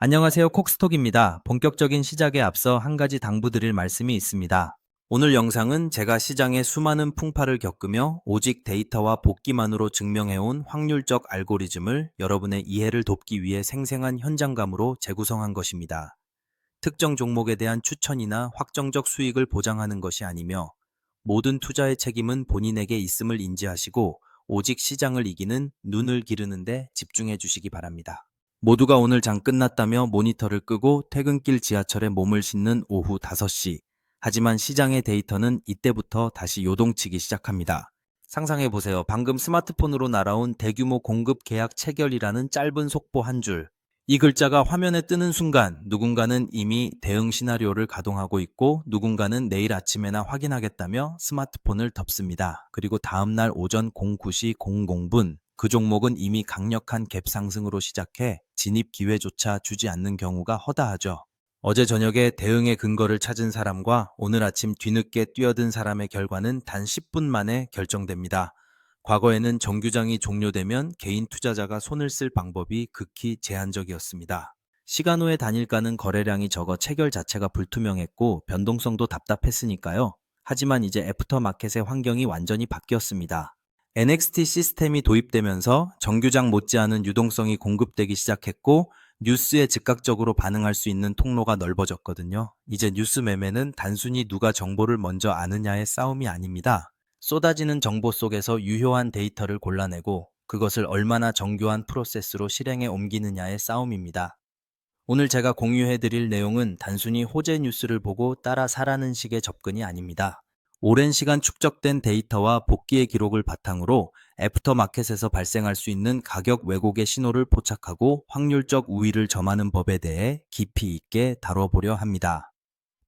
안녕하세요. 콕스톡입니다. 본격적인 시작에 앞서 한 가지 당부드릴 말씀이 있습니다. 오늘 영상은 제가 시장의 수많은 풍파를 겪으며 오직 데이터와 복기만으로 증명해온 확률적 알고리즘을 여러분의 이해를 돕기 위해 생생한 현장감으로 재구성한 것입니다. 특정 종목에 대한 추천이나 확정적 수익을 보장하는 것이 아니며 모든 투자의 책임은 본인에게 있음을 인지하시고 오직 시장을 이기는 눈을 기르는데 집중해 주시기 바랍니다. 모두가 오늘 장 끝났다며 모니터를 끄고 퇴근길 지하철에 몸을 싣는 오후 5시. 하지만 시장의 데이터는 이때부터 다시 요동치기 시작합니다. 상상해 보세요. 방금 스마트폰으로 날아온 대규모 공급 계약 체결이라는 짧은 속보 한 줄. 이 글자가 화면에 뜨는 순간 누군가는 이미 대응 시나리오를 가동하고 있고 누군가는 내일 아침에나 확인하겠다며 스마트폰을 덮습니다. 그리고 다음날 오전 09시 00분 그 종목은 이미 강력한 갭 상승으로 시작해 진입 기회조차 주지 않는 경우가 허다하죠. 어제 저녁에 대응의 근거를 찾은 사람과 오늘 아침 뒤늦게 뛰어든 사람의 결과는 단 10분 만에 결정됩니다. 과거에는 정규장이 종료되면 개인 투자자가 손을 쓸 방법이 극히 제한적이었습니다. 시간 후의 단일가는 거래량이 적어 체결 자체가 불투명했고 변동성도 답답했으니까요. 하지만 이제 애프터 마켓의 환경이 완전히 바뀌었습니다. NXT 시스템이 도입되면서 정규장 못지않은 유동성이 공급되기 시작했고 뉴스에 즉각적으로 반응할 수 있는 통로가 넓어졌거든요. 이제 뉴스 매매는 단순히 누가 정보를 먼저 아느냐의 싸움이 아닙니다. 쏟아지는 정보 속에서 유효한 데이터를 골라내고 그것을 얼마나 정교한 프로세스로 실행에 옮기느냐의 싸움입니다. 오늘 제가 공유해 드릴 내용은 단순히 호재 뉴스를 보고 따라 사라는 식의 접근이 아닙니다. 오랜 시간 축적된 데이터와 복귀의 기록을 바탕으로 애프터마켓에서 발생할 수 있는 가격 왜곡의 신호를 포착하고 확률적 우위를 점하는 법에 대해 깊이 있게 다뤄보려 합니다.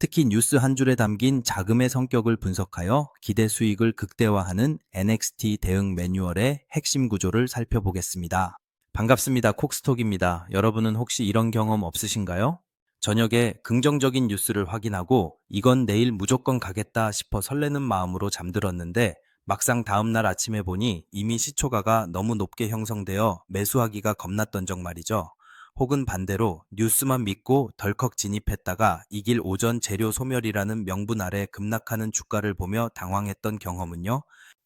특히 뉴스 한 줄에 담긴 자금의 성격을 분석하여 기대 수익을 극대화하는 NXT 대응 매뉴얼의 핵심 구조를 살펴보겠습니다. 반갑습니다. 콕스톡입니다. 여러분은 혹시 이런 경험 없으신가요? 저녁에 긍정적인 뉴스를 확인하고 이건 내일 무조건 가겠다 싶어 설레는 마음으로 잠들었는데 막상 다음날 아침에 보니 이미 시초가가 너무 높게 형성되어 매수하기가 겁났던 적 말이죠. 혹은 반대로 뉴스만 믿고 덜컥 진입했다가 이 길 오전 재료 소멸이라는 명분 아래 급락하는 주가를 보며 당황했던 경험은요.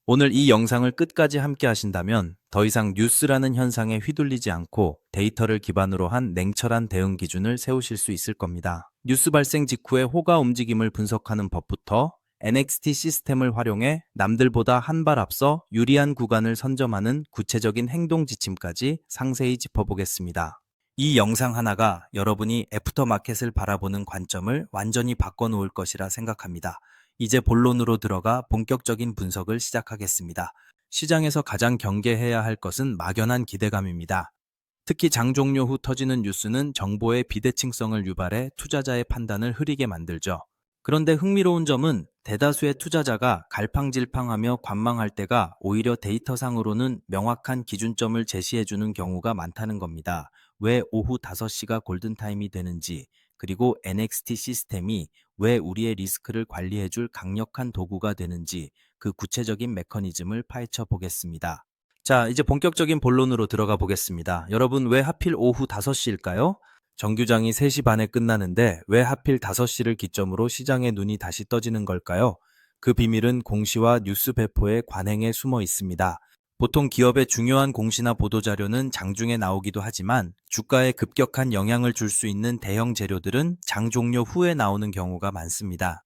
오늘 이 영상을 끝까지 함께 하신다면 더 이상 뉴스라는 현상에 휘둘리지 않고 데이터를 기반으로 한 냉철한 대응 기준을 세우실 수 있을 겁니다. 뉴스 발생 직후의 호가 움직임을 분석하는 법부터 NXT 시스템을 활용해 남들보다 한 발 앞서 유리한 구간을 선점하는 구체적인 행동 지침까지 상세히 짚어보겠습니다. 이 영상 하나가 여러분이 애프터마켓을 바라보는 관점을 완전히 바꿔놓을 것이라 생각합니다. 이제 본론으로 들어가 본격적인 분석을 시작하겠습니다. 시장에서 가장 경계해야 할 것은 막연한 기대감입니다. 특히 장 종료 후 터지는 뉴스는 정보의 비대칭성을 유발해 투자자의 판단을 흐리게 만들죠. 그런데 흥미로운 점은 대다수의 투자자가 갈팡질팡하며 관망할 때가 오히려 데이터상으로는 명확한 기준점을 제시해주는 경우가 많다는 겁니다. 왜 오후 5시가 골든타임이 되는지, 그리고 NXT 시스템이 왜 우리의 리스크를 관리해줄 강력한 도구가 되는지 그 구체적인 메커니즘을 파헤쳐 보겠습니다. 자, 이제 본격적인 본론으로 들어가 보겠습니다. 여러분, 왜 하필 오후 5시일까요? 정규장이 3시 반에 끝나는데 왜 하필 5시를 기점으로 시장의 눈이 다시 떠지는 걸까요? 그 비밀은 공시와 뉴스 배포의 관행에 숨어 있습니다. 보통 기업의 중요한 공시나 보도자료는 장중에 나오기도 하지만 주가에 급격한 영향을 줄 수 있는 대형 재료들은 장 종료 후에 나오는 경우가 많습니다.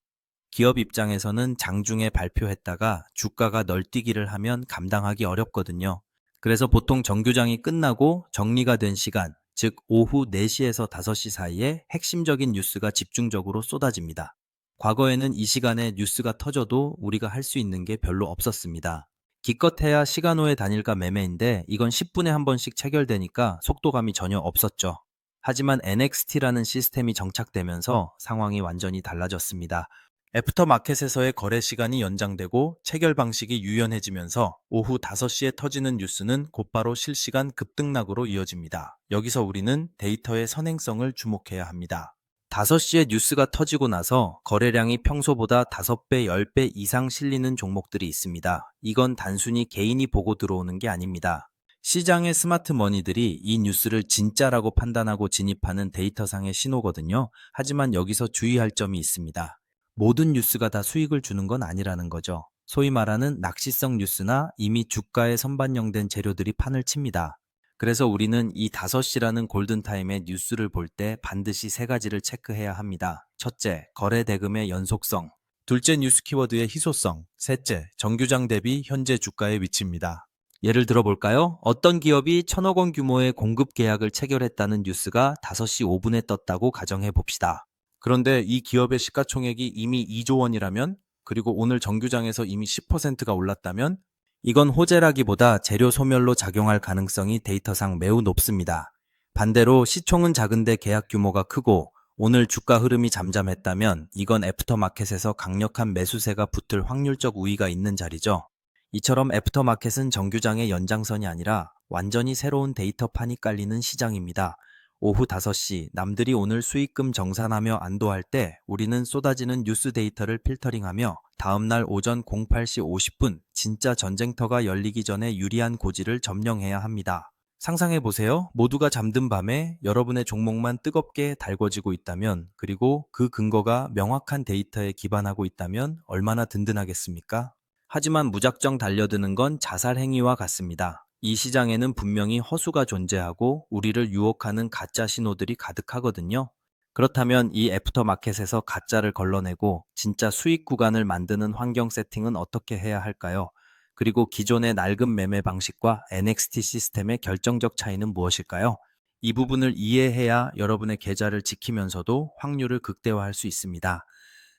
기업 입장에서는 장중에 발표했다가 주가가 널뛰기를 하면 감당하기 어렵거든요. 그래서 보통 정규장이 끝나고 정리가 된 시간, 즉 오후 4시에서 5시 사이에 핵심적인 뉴스가 집중적으로 쏟아집니다. 과거에는 이 시간에 뉴스가 터져도 우리가 할 수 있는 게 별로 없었습니다. 기껏해야 시간 후의 단일가 매매인데 이건 10분에 한 번씩 체결되니까 속도감이 전혀 없었죠. 하지만 NXT라는 시스템이 정착되면서 상황이 완전히 달라졌습니다. 애프터 마켓에서의 거래 시간이 연장되고 체결 방식이 유연해지면서 오후 5시에 터지는 뉴스는 곧바로 실시간 급등락으로 이어집니다. 여기서 우리는 데이터의 선행성을 주목해야 합니다. 5시에 뉴스가 터지고 나서 거래량이 평소보다 5배, 10배 이상 실리는 종목들이 있습니다. 이건 단순히 개인이 보고 들어오는 게 아닙니다. 시장의 스마트 머니들이 이 뉴스를 진짜라고 판단하고 진입하는 데이터상의 신호거든요. 하지만 여기서 주의할 점이 있습니다. 모든 뉴스가 다 수익을 주는 건 아니라는 거죠. 소위 말하는 낚시성 뉴스나 이미 주가에 선반영된 재료들이 판을 칩니다. 그래서 우리는 이 5시라는 골든타임의 뉴스를 볼 때 반드시 세 가지를 체크해야 합니다. 첫째, 거래 대금의 연속성. 둘째, 뉴스 키워드의 희소성. 셋째, 정규장 대비 현재 주가의 위치입니다. 예를 들어 볼까요? 어떤 기업이 천억 원 규모의 공급 계약을 체결했다는 뉴스가 5시 5분에 떴다고 가정해 봅시다. 그런데 이 기업의 시가총액이 이미 2조 원이라면 그리고 오늘 정규장에서 이미 10%가 올랐다면 이건 호재라기보다 재료 소멸로 작용할 가능성이 데이터상 매우 높습니다. 반대로 시총은 작은데 계약 규모가 크고 오늘 주가 흐름이 잠잠했다면 이건 애프터마켓에서 강력한 매수세가 붙을 확률적 우위가 있는 자리죠. 이처럼 애프터마켓은 정규장의 연장선이 아니라 완전히 새로운 데이터판이 깔리는 시장입니다. 오후 5시 남들이 오늘 수익금 정산하며 안도할 때 우리는 쏟아지는 뉴스 데이터를 필터링하며 다음날 오전 08시 50분 진짜 전쟁터가 열리기 전에 유리한 고지를 점령해야 합니다. 상상해 보세요. 모두가 잠든 밤에 여러분의 종목만 뜨겁게 달궈지고 있다면 그리고 그 근거가 명확한 데이터에 기반하고 있다면 얼마나 든든하겠습니까? 하지만 무작정 달려드는 건 자살 행위와 같습니다. 이 시장에는 분명히 허수가 존재하고 우리를 유혹하는 가짜 신호들이 가득하거든요. 그렇다면 이 애프터마켓에서 가짜를 걸러내고 진짜 수익 구간을 만드는 환경 세팅은 어떻게 해야 할까요? 그리고 기존의 낡은 매매 방식과 NXT 시스템의 결정적 차이는 무엇일까요? 이 부분을 이해해야 여러분의 계좌를 지키면서도 확률을 극대화할 수 있습니다.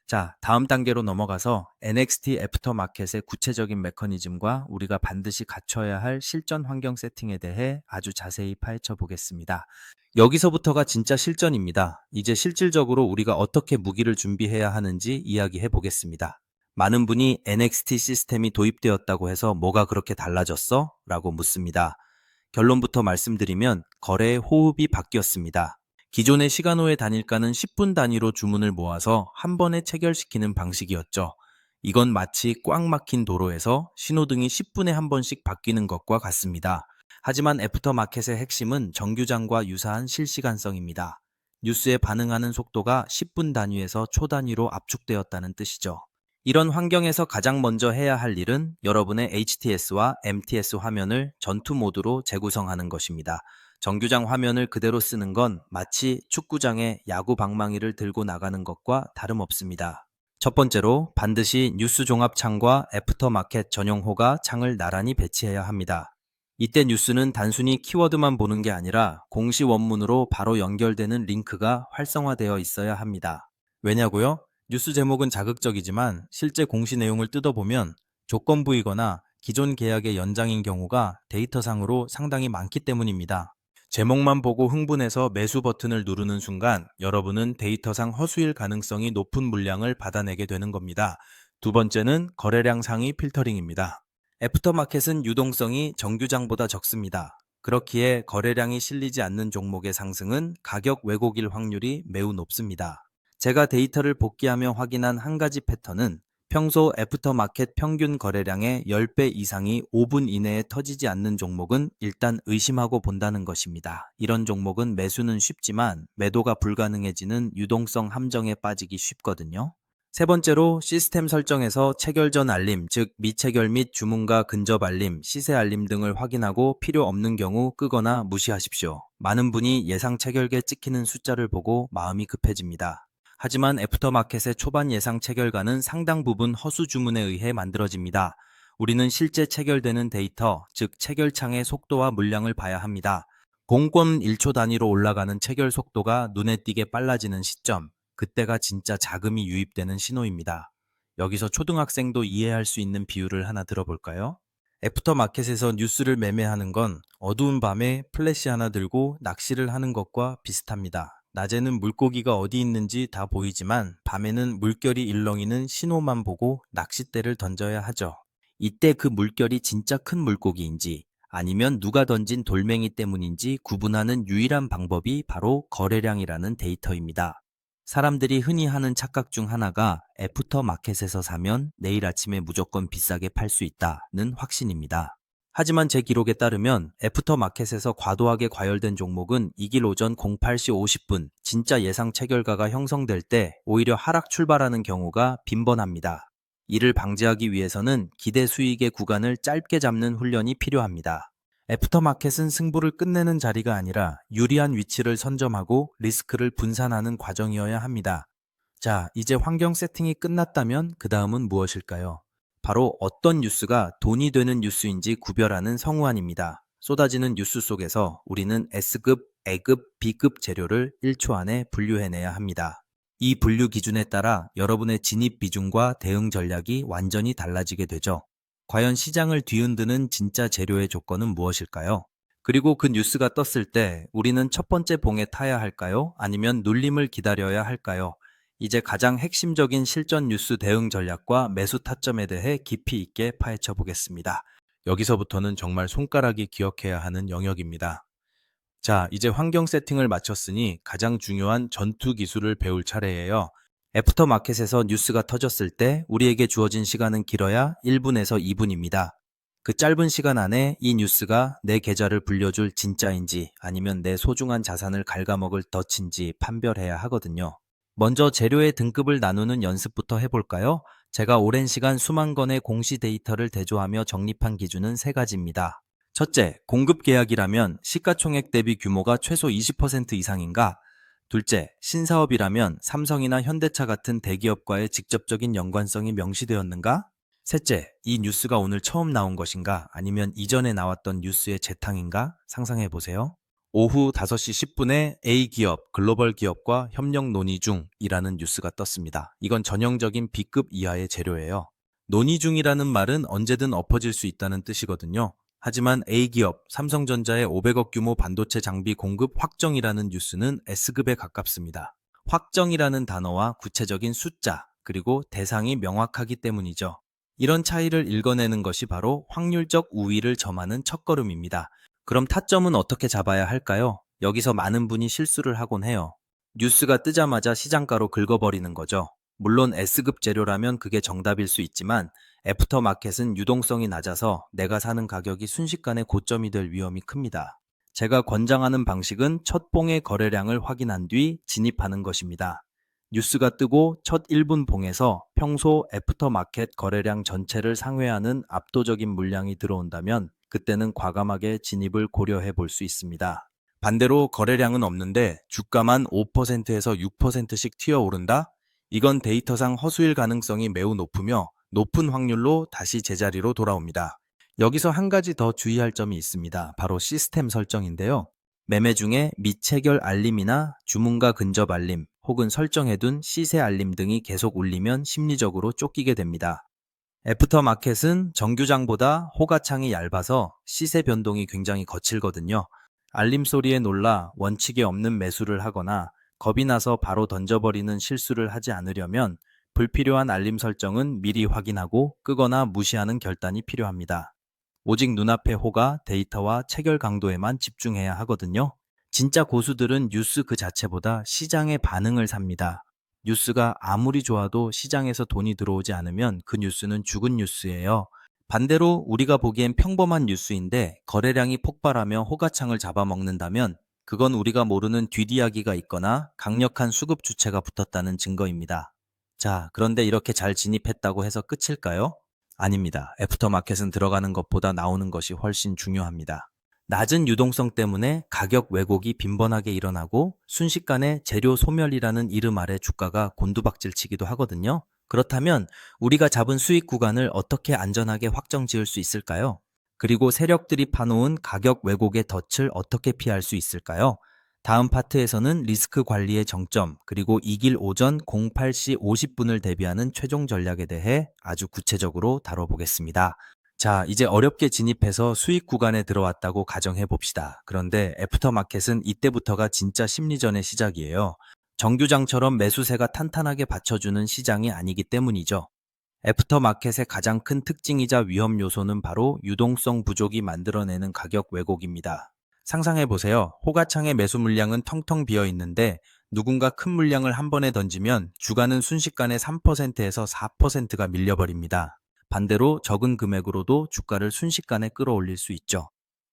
자, 다음 단계로 넘어가서 NXT 애프터마켓의 구체적인 메커니즘과 우리가 반드시 갖춰야 할 실전 환경 세팅에 대해 아주 자세히 파헤쳐 보겠습니다. 여기서부터가 진짜 실전입니다. 이제 실질적으로 우리가 어떻게 무기를 준비해야 하는지 이야기해 보겠습니다. 많은 분이 NXT 시스템이 도입되었다고 해서 뭐가 그렇게 달라졌어? 라고 묻습니다. 결론부터 말씀드리면 거래의 호흡이 바뀌었습니다. 기존의 시간호의 단일가는 10분 단위로 주문을 모아서 한 번에 체결시키는 방식이었죠. 이건 마치 꽉 막힌 도로에서 신호등이 10분에 한 번씩 바뀌는 것과 같습니다. 하지만 애프터마켓의 핵심은 정규장과 유사한 실시간성입니다. 뉴스에 반응하는 속도가 10분 단위에서 초 단위로 압축되었다는 뜻이죠. 이런 환경에서 가장 먼저 해야 할 일은 여러분의 HTS와 MTS 화면을 전투 모드로 재구성하는 것입니다. 정규장 화면을 그대로 쓰는 건 마치 축구장에 야구 방망이를 들고 나가는 것과 다름없습니다. 첫 번째로 반드시 뉴스 종합 창과 애프터마켓 전용호가 창을 나란히 배치해야 합니다. 이때 뉴스는 단순히 키워드만 보는 게 아니라 공시 원문으로 바로 연결되는 링크가 활성화되어 있어야 합니다. 왜냐고요? 뉴스 제목은 자극적이지만 실제 공시 내용을 뜯어보면 조건부이거나 기존 계약의 연장인 경우가 데이터상으로 상당히 많기 때문입니다. 제목만 보고 흥분해서 매수 버튼을 누르는 순간 여러분은 데이터상 허수일 가능성이 높은 물량을 받아내게 되는 겁니다. 두 번째는 거래량 상위 필터링입니다. 애프터마켓은 유동성이 정규장보다 적습니다. 그렇기에 거래량이 실리지 않는 종목의 상승은 가격 왜곡일 확률이 매우 높습니다. 제가 데이터를 복귀하며 확인한 한 가지 패턴은 평소 애프터마켓 평균 거래량의 10배 이상이 5분 이내에 터지지 않는 종목은 일단 의심하고 본다는 것입니다. 이런 종목은 매수는 쉽지만 매도가 불가능해지는 유동성 함정에 빠지기 쉽거든요. 세 번째로 시스템 설정에서 체결 전 알림, 즉 미체결 및 주문과 근접 알림, 시세 알림 등을 확인하고 필요 없는 경우 끄거나 무시하십시오. 많은 분이 예상 체결계 찍히는 숫자를 보고 마음이 급해집니다. 하지만 애프터마켓의 초반 예상 체결가는 상당 부분 허수 주문에 의해 만들어집니다. 우리는 실제 체결되는 데이터, 즉 체결창의 속도와 물량을 봐야 합니다. 공권 1초 단위로 올라가는 체결 속도가 눈에 띄게 빨라지는 시점, 그때가 진짜 자금이 유입되는 신호입니다. 여기서 초등학생도 이해할 수 있는 비유를 하나 들어볼까요? 애프터마켓에서 뉴스를 매매하는 건 어두운 밤에 플래시 하나 들고 낚시를 하는 것과 비슷합니다. 낮에는 물고기가 어디 있는지 다 보이지만 밤에는 물결이 일렁이는 신호만 보고 낚싯대를 던져야 하죠. 이때 그 물결이 진짜 큰 물고기인지 아니면 누가 던진 돌멩이 때문인지 구분하는 유일한 방법이 바로 거래량이라는 데이터입니다. 사람들이 흔히 하는 착각 중 하나가 애프터 마켓에서 사면 내일 아침에 무조건 비싸게 팔 수 있다는 확신입니다. 하지만 제 기록에 따르면 애프터마켓에서 과도하게 과열된 종목은 이길 오전 08시 50분 진짜 예상 체결가가 형성될 때 오히려 하락 출발하는 경우가 빈번합니다. 이를 방지하기 위해서는 기대 수익의 구간을 짧게 잡는 훈련이 필요합니다. 애프터마켓은 승부를 끝내는 자리가 아니라 유리한 위치를 선점하고 리스크를 분산하는 과정이어야 합니다. 자, 이제 환경 세팅이 끝났다면 그 다음은 무엇일까요? 바로 어떤 뉴스가 돈이 되는 뉴스인지 구별하는 성우안입니다. 쏟아지는 뉴스 속에서 우리는 S급, A급, B급 재료를 1초 안에 분류해내야 합니다. 이 분류 기준에 따라 여러분의 진입 비중과 대응 전략이 완전히 달라지게 되죠. 과연 시장을 뒤흔드는 진짜 재료의 조건은 무엇일까요? 그리고 그 뉴스가 떴을 때 우리는 첫 번째 봉에 타야 할까요? 아니면 눌림을 기다려야 할까요? 이제 가장 핵심적인 실전 뉴스 대응 전략과 매수 타점에 대해 깊이 있게 파헤쳐 보겠습니다. 여기서부터는 정말 손가락이 기억해야 하는 영역입니다. 자, 이제 환경 세팅을 마쳤으니 가장 중요한 전투 기술을 배울 차례예요. 애프터 마켓에서 뉴스가 터졌을 때 우리에게 주어진 시간은 길어야 1분에서 2분입니다. 그 짧은 시간 안에 이 뉴스가 내 계좌를 불려줄 진짜인지 아니면 내 소중한 자산을 갉아먹을 덫인지 판별해야 하거든요. 먼저 재료의 등급을 나누는 연습부터 해볼까요? 제가 오랜 시간 수만 건의 공시 데이터를 대조하며 정립한 기준은 세 가지입니다. 첫째, 공급 계약이라면 시가총액 대비 규모가 최소 20% 이상인가? 둘째, 신사업이라면 삼성이나 현대차 같은 대기업과의 직접적인 연관성이 명시되었는가? 셋째, 이 뉴스가 오늘 처음 나온 것인가? 아니면 이전에 나왔던 뉴스의 재탕인가? 상상해 보세요. 오후 5시 10분에 A기업, 글로벌 기업과 협력 논의 중이라는 뉴스가 떴습니다. 이건 전형적인 B급 이하의 재료예요. 논의 중이라는 말은 언제든 엎어질 수 있다는 뜻이거든요. 하지만 A기업, 삼성전자의 500억 규모 반도체 장비 공급 확정이라는 뉴스는 S급에 가깝습니다. 확정이라는 단어와 구체적인 숫자, 그리고 대상이 명확하기 때문이죠. 이런 차이를 읽어내는 것이 바로 확률적 우위를 점하는 첫걸음입니다. 그럼 타점은 어떻게 잡아야 할까요? 여기서 많은 분이 실수를 하곤 해요. 뉴스가 뜨자마자 시장가로 긁어버리는 거죠. 물론 S급 재료라면 그게 정답일 수 있지만 애프터 마켓은 유동성이 낮아서 내가 사는 가격이 순식간에 고점이 될 위험이 큽니다. 제가 권장하는 방식은 첫 봉의 거래량을 확인한 뒤 진입하는 것입니다. 뉴스가 뜨고 첫 1분 봉에서 평소 애프터 마켓 거래량 전체를 상회하는 압도적인 물량이 들어온다면 그때는 과감하게 진입을 고려해 볼 수 있습니다. 반대로 거래량은 없는데 주가만 5%에서 6%씩 튀어 오른다? 이건 데이터상 허수일 가능성이 매우 높으며 높은 확률로 다시 제자리로 돌아옵니다. 여기서 한 가지 더 주의할 점이 있습니다. 바로 시스템 설정인데요. 매매 중에 미체결 알림이나 주문과 근접 알림 혹은 설정해둔 시세 알림 등이 계속 울리면 심리적으로 쫓기게 됩니다. 애프터 마켓은 정규장보다 호가창이 얇아서 시세 변동이 굉장히 거칠거든요. 알림 소리에 놀라 원칙에 없는 매수를 하거나 겁이 나서 바로 던져버리는 실수를 하지 않으려면 불필요한 알림 설정은 미리 확인하고 끄거나 무시하는 결단이 필요합니다. 오직 눈앞의 호가 데이터와 체결 강도에만 집중해야 하거든요. 진짜 고수들은 뉴스 그 자체보다 시장의 반응을 삽니다. 뉴스가 아무리 좋아도 시장에서 돈이 들어오지 않으면 그 뉴스는 죽은 뉴스예요. 반대로 우리가 보기엔 평범한 뉴스인데 거래량이 폭발하며 호가창을 잡아먹는다면 그건 우리가 모르는 뒷이야기가 있거나 강력한 수급 주체가 붙었다는 증거입니다. 자, 그런데 이렇게 잘 진입했다고 해서 끝일까요? 아닙니다. 애프터마켓은 들어가는 것보다 나오는 것이 훨씬 중요합니다. 낮은 유동성 때문에 가격 왜곡이 빈번하게 일어나고 순식간에 재료 소멸이라는 이름 아래 주가가 곤두박질 치기도 하거든요. 그렇다면 우리가 잡은 수익 구간을 어떻게 안전하게 확정 지을 수 있을까요? 그리고 세력들이 파놓은 가격 왜곡의 덫을 어떻게 피할 수 있을까요? 다음 파트에서는 리스크 관리의 정점, 그리고 이길 오전 08시 50분을 대비하는 최종 전략에 대해 아주 구체적으로 다뤄보겠습니다. 자, 이제 어렵게 진입해서 수익 구간에 들어왔다고 가정해 봅시다. 그런데 애프터 마켓은 이때부터가 진짜 심리전의 시작이에요. 정규장처럼 매수세가 탄탄하게 받쳐주는 시장이 아니기 때문이죠. 애프터 마켓의 가장 큰 특징이자 위험 요소는 바로 유동성 부족이 만들어내는 가격 왜곡입니다. 상상해 보세요. 호가창의 매수 물량은 텅텅 비어 있는데 누군가 큰 물량을 한 번에 던지면 주가는 순식간에 3%에서 4%가 밀려버립니다. 반대로 적은 금액으로도 주가를 순식간에 끌어올릴 수 있죠.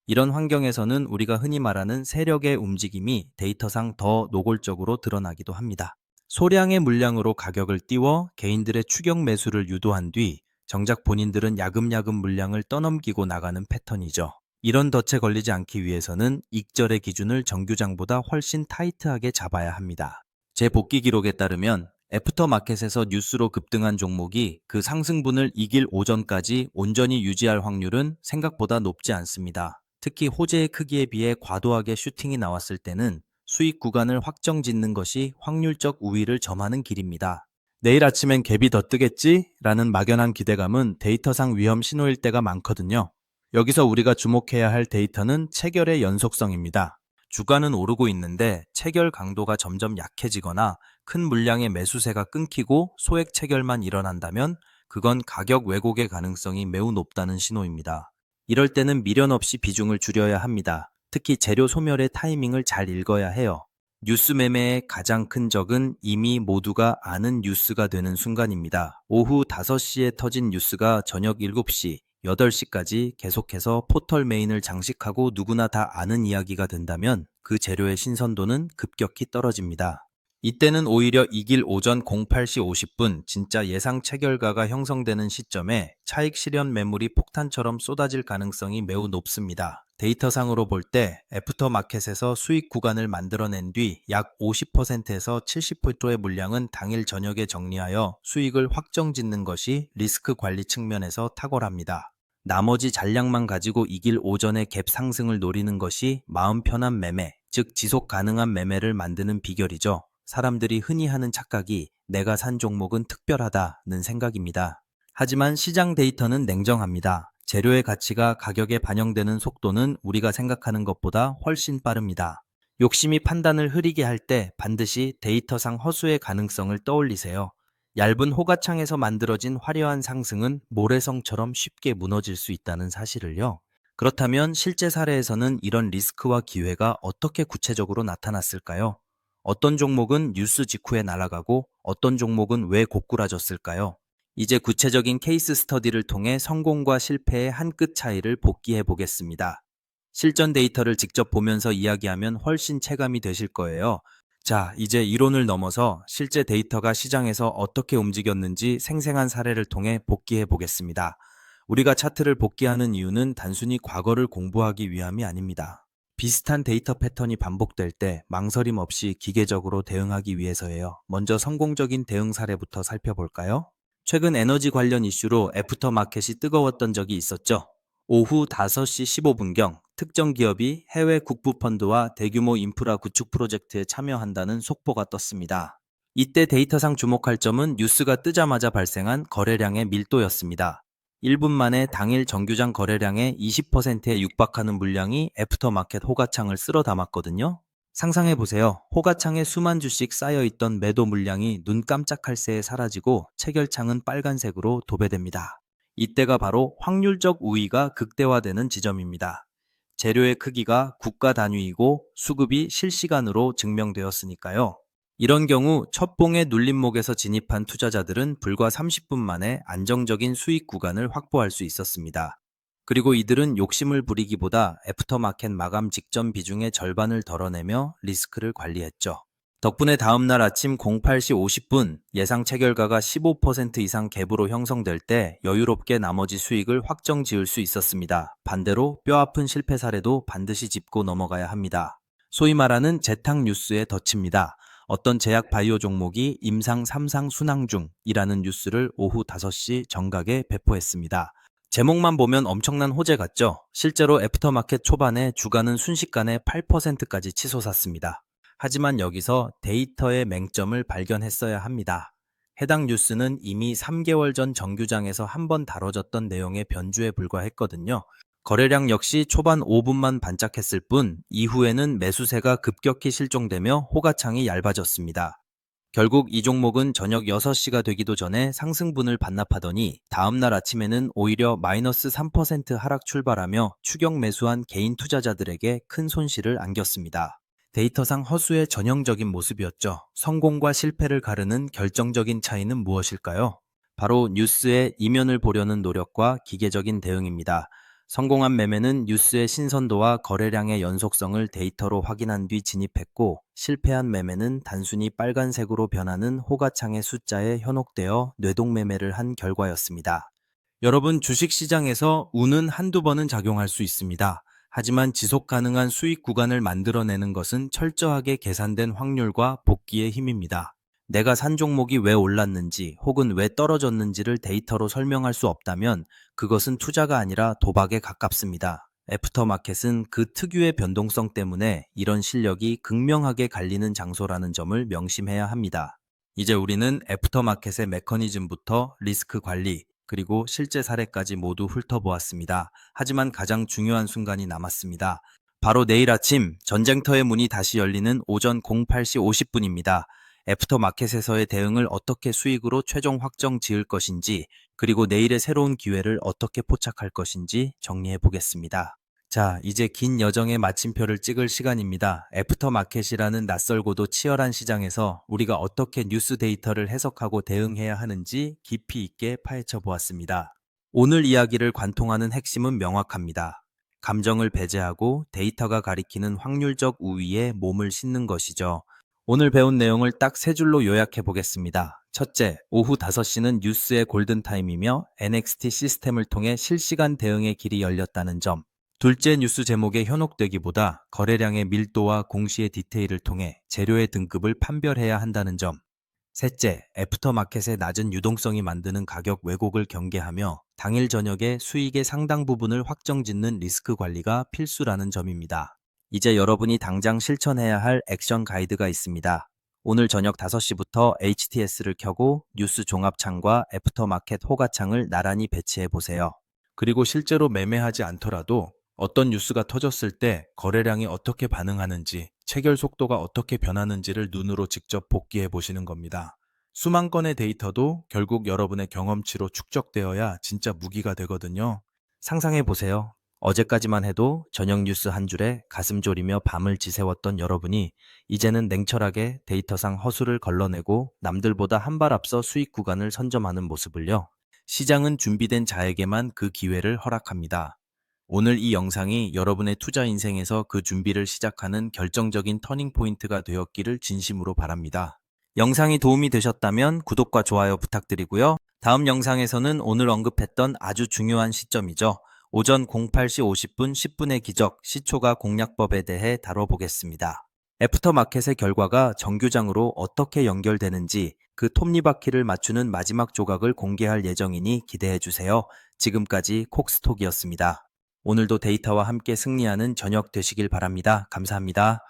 이런 환경에서는 우리가 흔히 말하는 세력의 움직임이 데이터상 더 노골적으로 드러나기도 합니다. 소량의 물량으로 가격을 띄워 개인들의 추격 매수를 유도한 뒤 정작 본인들은 야금야금 물량을 떠넘기고 나가는 패턴이죠. 이런 덫에 걸리지 않기 위해서는 익절의 기준을 정규장보다 훨씬 타이트하게 잡아야 합니다. 제 복귀 기록에 따르면 애프터마켓에서 뉴스로 급등한 종목이 그 상승분을 이길 오전까지 온전히 유지할 확률은 생각보다 높지 않습니다. 특히 호재의 크기에 비해 과도하게 슈팅이 나왔을 때는 수익 구간을 확정 짓는 것이 확률적 우위를 점하는 길입니다. 내일 아침엔 갭이 더 뜨겠지? 라는 막연한 기대감은 데이터상 위험 신호일 때가 많거든요. 여기서 우리가 주목해야 할 데이터는 체결의 연속성입니다. 주가는 오르고 있는데 체결 강도가 점점 약해지거나 큰 물량의 매수세가 끊기고 소액 체결만 일어난다면 그건 가격 왜곡의 가능성이 매우 높다는 신호입니다. 이럴 때는 미련 없이 비중을 줄여야 합니다. 특히 재료 소멸의 타이밍을 잘 읽어야 해요. 뉴스 매매의 가장 큰 적은 이미 모두가 아는 뉴스가 되는 순간입니다. 오후 5시에 터진 뉴스가 저녁 7시, 8시까지 계속해서 포털 메인을 장식하고 누구나 다 아는 이야기가 된다면 그 재료의 신선도는 급격히 떨어집니다. 이때는 오히려 이 길 오전 08시 50분 진짜 예상 체결가가 형성되는 시점에 차익 실현 매물이 폭탄처럼 쏟아질 가능성이 매우 높습니다. 데이터상으로 볼 때 애프터 마켓에서 수익 구간을 만들어낸 뒤 약 50%에서 70%의 물량은 당일 저녁에 정리하여 수익을 확정 짓는 것이 리스크 관리 측면에서 탁월합니다. 나머지 잔량만 가지고 이길 오전의 갭 상승을 노리는 것이 마음 편한 매매, 즉 지속 가능한 매매를 만드는 비결이죠. 사람들이 흔히 하는 착각이 내가 산 종목은 특별하다는 생각입니다. 하지만 시장 데이터는 냉정합니다. 재료의 가치가 가격에 반영되는 속도는 우리가 생각하는 것보다 훨씬 빠릅니다. 욕심이 판단을 흐리게 할 때 반드시 데이터상 허수의 가능성을 떠올리세요. 얇은 호가창에서 만들어진 화려한 상승은 모래성처럼 쉽게 무너질 수 있다는 사실을요. 그렇다면 실제 사례에서는 이런 리스크와 기회가 어떻게 구체적으로 나타났을까요? 어떤 종목은 뉴스 직후에 날아가고 어떤 종목은 왜 고꾸라졌을까요? 이제 구체적인 케이스 스터디를 통해 성공과 실패의 한 끗 차이를 복기해 보겠습니다. 실전 데이터를 직접 보면서 이야기하면 훨씬 체감이 되실 거예요. 자, 이제 이론을 넘어서 실제 데이터가 시장에서 어떻게 움직였는지 생생한 사례를 통해 복기해 보겠습니다. 우리가 차트를 복기하는 이유는 단순히 과거를 공부하기 위함이 아닙니다. 비슷한 데이터 패턴이 반복될 때 망설임 없이 기계적으로 대응하기 위해서예요. 먼저 성공적인 대응 사례부터 살펴볼까요? 최근 에너지 관련 이슈로 애프터 마켓이 뜨거웠던 적이 있었죠. 오후 5시 15분경 특정 기업이 해외 국부 펀드와 대규모 인프라 구축 프로젝트에 참여한다는 속보가 떴습니다. 이때 데이터상 주목할 점은 뉴스가 뜨자마자 발생한 거래량의 밀도였습니다. 1분 만에 당일 정규장 거래량의 20%에 육박하는 물량이 애프터마켓 호가창을 쓸어 담았거든요. 상상해 보세요. 호가창에 수만 주씩 쌓여 있던 매도 물량이 눈 깜짝할 새에 사라지고 체결창은 빨간색으로 도배됩니다. 이때가 바로 확률적 우위가 극대화되는 지점입니다. 재료의 크기가 국가 단위이고 수급이 실시간으로 증명되었으니까요. 이런 경우 첫 봉의 눌림목에서 진입한 투자자들은 불과 30분 만에 안정적인 수익 구간을 확보할 수 있었습니다. 그리고 이들은 욕심을 부리기보다 애프터마켓 마감 직전 비중의 절반을 덜어내며 리스크를 관리했죠. 덕분에 다음 날 아침 08시 50분 예상 체결가가 15% 이상 갭으로 형성될 때 여유롭게 나머지 수익을 확정 지을 수 있었습니다. 반대로 뼈아픈 실패 사례도 반드시 짚고 넘어가야 합니다. 소위 말하는 재탕 뉴스의 덫입니다. 어떤 제약 바이오 종목이 임상 3상 순항 중이라는 뉴스를 오후 5시 정각에 배포했습니다. 제목만 보면 엄청난 호재 같죠? 실제로 애프터마켓 초반에 주가는 순식간에 8%까지 치솟았습니다. 하지만 여기서 데이터의 맹점을 발견했어야 합니다. 해당 뉴스는 이미 3개월 전 정규장에서 한 번 다뤄졌던 내용의 변주에 불과했거든요. 거래량 역시 초반 5분만 반짝했을 뿐 이후에는 매수세가 급격히 실종되며 호가창이 얇아졌습니다. 결국 이 종목은 저녁 6시가 되기도 전에 상승분을 반납하더니 다음날 아침에는 오히려 마이너스 3% 하락 출발하며 추격 매수한 개인 투자자들에게 큰 손실을 안겼습니다. 데이터상 허수의 전형적인 모습이었죠. 성공과 실패를 가르는 결정적인 차이는 무엇일까요? 바로 뉴스의 이면을 보려는 노력과 기계적인 대응입니다. 성공한 매매는 뉴스의 신선도와 거래량의 연속성을 데이터로 확인한 뒤 진입했고, 실패한 매매는 단순히 빨간색으로 변하는 호가창의 숫자에 현혹되어 뇌동 매매를 한 결과였습니다. 여러분, 주식시장에서 운은 한두 번은 작용할 수 있습니다. 하지만 지속 가능한 수익 구간을 만들어내는 것은 철저하게 계산된 확률과 복기의 힘입니다. 내가 산 종목이 왜 올랐는지 혹은 왜 떨어졌는지를 데이터로 설명할 수 없다면 그것은 투자가 아니라 도박에 가깝습니다. 애프터마켓은 그 특유의 변동성 때문에 이런 실력이 극명하게 갈리는 장소라는 점을 명심해야 합니다. 이제 우리는 애프터마켓의 메커니즘부터 리스크 관리, 그리고 실제 사례까지 모두 훑어보았습니다. 하지만 가장 중요한 순간이 남았습니다. 바로 내일 아침 전쟁터의 문이 다시 열리는 오전 08시 50분입니다. 애프터 마켓에서의 대응을 어떻게 수익으로 최종 확정 지을 것인지, 그리고 내일의 새로운 기회를 어떻게 포착할 것인지 정리해 보겠습니다. 자, 이제 긴 여정의 마침표를 찍을 시간입니다. 애프터마켓이라는 낯설고도 치열한 시장에서 우리가 어떻게 뉴스 데이터를 해석하고 대응해야 하는지 깊이 있게 파헤쳐 보았습니다. 오늘 이야기를 관통하는 핵심은 명확합니다. 감정을 배제하고 데이터가 가리키는 확률적 우위에 몸을 싣는 것이죠. 오늘 배운 내용을 딱 세 줄로 요약해 보겠습니다. 첫째, 오후 5시는 뉴스의 골든타임이며 NXT 시스템을 통해 실시간 대응의 길이 열렸다는 점. 둘째 뉴스 제목에 현혹되기보다 거래량의 밀도와 공시의 디테일을 통해 재료의 등급을 판별해야 한다는 점. 셋째, 애프터마켓의 낮은 유동성이 만드는 가격 왜곡을 경계하며 당일 저녁에 수익의 상당 부분을 확정짓는 리스크 관리가 필수라는 점입니다. 이제 여러분이 당장 실천해야 할 액션 가이드가 있습니다. 오늘 저녁 5시부터 HTS를 켜고 뉴스 종합창과 애프터마켓 호가창을 나란히 배치해 보세요. 그리고 실제로 매매하지 않더라도 어떤 뉴스가 터졌을 때 거래량이 어떻게 반응하는지, 체결 속도가 어떻게 변하는지를 눈으로 직접 복기해 보시는 겁니다. 수만 건의 데이터도 결국 여러분의 경험치로 축적되어야 진짜 무기가 되거든요. 상상해 보세요. 어제까지만 해도 저녁 뉴스 한 줄에 가슴 졸이며 밤을 지새웠던 여러분이 이제는 냉철하게 데이터상 허수를 걸러내고 남들보다 한 발 앞서 수익 구간을 선점하는 모습을요. 시장은 준비된 자에게만 그 기회를 허락합니다. 오늘 이 영상이 여러분의 투자 인생에서 그 준비를 시작하는 결정적인 터닝 포인트가 되었기를 진심으로 바랍니다. 영상이 도움이 되셨다면 구독과 좋아요 부탁드리고요. 다음 영상에서는 오늘 언급했던 아주 중요한 시점이죠. 오전 08시 50분 10분의 기적 시초가 공략법에 대해 다뤄보겠습니다. 애프터마켓의 결과가 정규장으로 어떻게 연결되는지 그 톱니바퀴를 맞추는 마지막 조각을 공개할 예정이니 기대해주세요. 지금까지 콕스톡이었습니다. 오늘도 데이터와 함께 승리하는 저녁 되시길 바랍니다. 감사합니다.